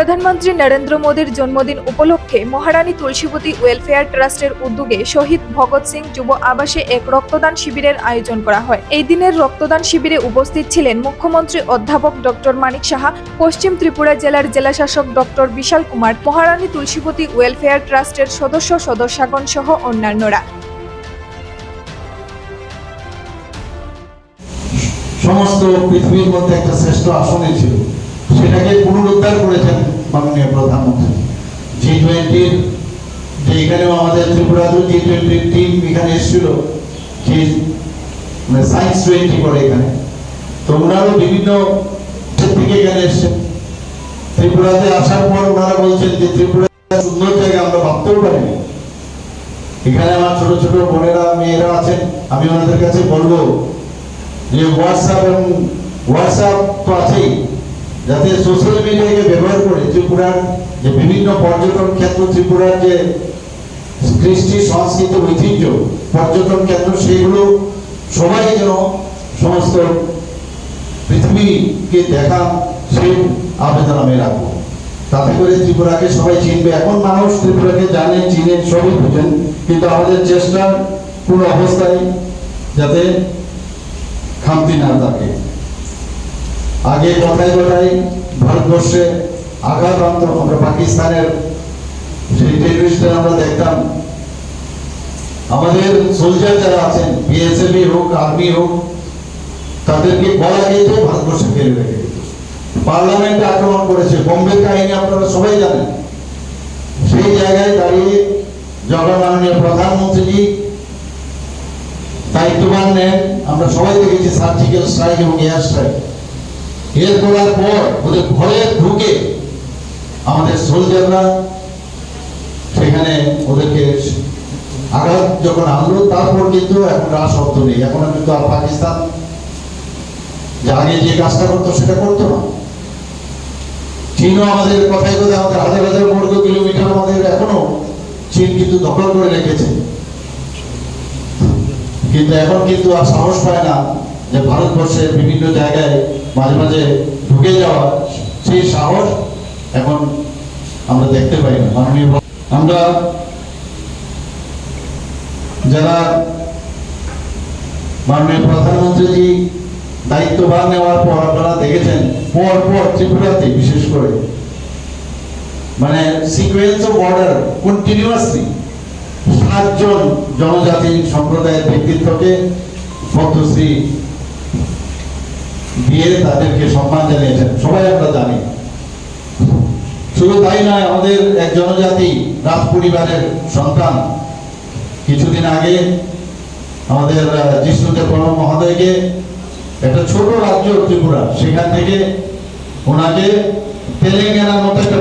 প্রধানমন্ত্রী নরেন্দ্র মোদীর জন্মদিন উপলক্ষে মহারানী তুলসীবতী ওয়েলফেয়ার ট্রাস্টের উদ্যোগে শহীদ ভগৎ সিং যুব আবাসে এক রক্তদান শিবিরের আয়োজন করা হয়। এই দিনের রক্তদান শিবিরে উপস্থিত ছিলেন মুখ্যমন্ত্রী অধ্যাপক ডক্টর মানিক সাহা, পশ্চিম ত্রিপুরা জেলার জেলাশাসক ডক্টর বিশাল কুমার, মহারানী তুলসীবতী ওয়েলফেয়ার ট্রাস্টের সদস্য সদস্যগণ সহ অন্যান্যরা। সমস্ত পৃথিবীর মধ্যে একটা শ্রেষ্ঠ আসনে ছিল। সেটাকে পুনরুদ্ধার করেছেন মাননীয় প্রধানমন্ত্রী। জি টোয়েন্টির যে এখানেও আমাদের ত্রিপুরাতেও জি টোয়েন্টির টিম এখানে এসেছিল, যে মানে সায়েন্স টোয়েন্টি করে এখানে। তো ওনারও বিভিন্ন থেকে এখানে এসছেন ত্রিপুরাতে আসার পর ওনারা বলছেন যে ত্রিপুরা সুন্দর জায়গা, আমরা ভাবতেও পারিনি। এখানে আমার ছোট ছোট বোনেরা, মেয়েরা আছেন, আমি ওনাদের কাছে বলব যে হোয়াটসঅ্যাপ এবং হোয়াটসঅ্যাপ তো আছেই। যাতে সোশ্যাল মিডিয়াকে ব্যবহার করে ত্রিপুরার যে বিভিন্ন পর্যটন ক্ষেত্র, ত্রিপুরার যে কৃষ্টি, সংস্কৃতি, ঐতিহ্য, পর্যটন কেন্দ্র সেগুলো সবাই যেন সমস্ত পৃথিবীকে দেখা সেই আবেদন আমি রাখব। তাতে করে ত্রিপুরাকে সবাই চিনবে। এখন মানুষ ত্রিপুরাকে জানে, চিনে, সবই বুঝেন। কিন্তু আমাদের চেষ্টার কোনো অবস্থায় যাতে খামতি না থাকে। আগে কথায় কথায় ভারতবর্ষে আঘাত আনত। আমরা পাকিস্তানের সেই টেরিস্টদের আমরা দেখতাম। আমাদের সোলজার যারা আছেন বিএসএফ হোক আর্মি হোক, তাদেরকে গলা কেটে ভারতবর্ষে ফেলে রেখে পার্লামেন্টে আক্রমণ করেছে, বোম্বের কাহিনী আপনারা সবাই জানেন। সেই জায়গায় দাঁড়িয়ে যখন মাননীয় প্রধানমন্ত্রীজি দায়িত্ববান নেন। আমরা সবাই দেখেছি সার্জিক্যাল স্ট্রাইক এবং এয়ার স্ট্রাইক এর করার পর ওদের ঘরে ঢুকে আমাদের সোলজাররা সেখানে ওদেরকে আঘাত যখন আনলো, তারপর কিন্তু এখন আর শব্দ নেই। এখন কিন্তু আর পাকিস্তান যে আগে যে কাজটা করতো সেটা করতো না। চীনও আমাদের কথাই কথায় আমাদের হাজার হাজার বর্গ কিলোমিটার আমাদের এখনও চীন কিন্তু দখল করে রেখেছে। কিন্তু এখন কিন্তু আর সাহস পায় না যে ভারতবর্ষের বিভিন্ন জায়গায় মাঝে মাঝে ঢুকে যাওয়া সেই সাহস এখন আমরা দেখতে পাই না। মাননীয় আমরা যারা মাননীয় প্রধানমন্ত্রীজি দায়িত্বভার নেওয়ার পর আপনারা দেখেছেন, পর পর ত্রিপুরাতে বিশেষ করে মানে সিকোয়েন্স অফ অর্ডার কন্টিনিউয়াসলি সাতজন জনজাতি সম্প্রদায়ের ব্যক্তিত্বকে পদ্মশ্রী দিয়ে তাদেরকে সম্মান জানিয়েছেন। সবাই আমরা জানি। শুধু তাই নয়, আমাদের এক জনজাতি রাজ পরিবারের সন্তান। কিছুদিন আগে আমাদের জিষ্ণুদেব প্রণব মহোদয়কে একটা ছোট রাজ্য, ত্রিপুরা, সেখান থেকে ওনাকে তেলেঙ্গানার মতো একটা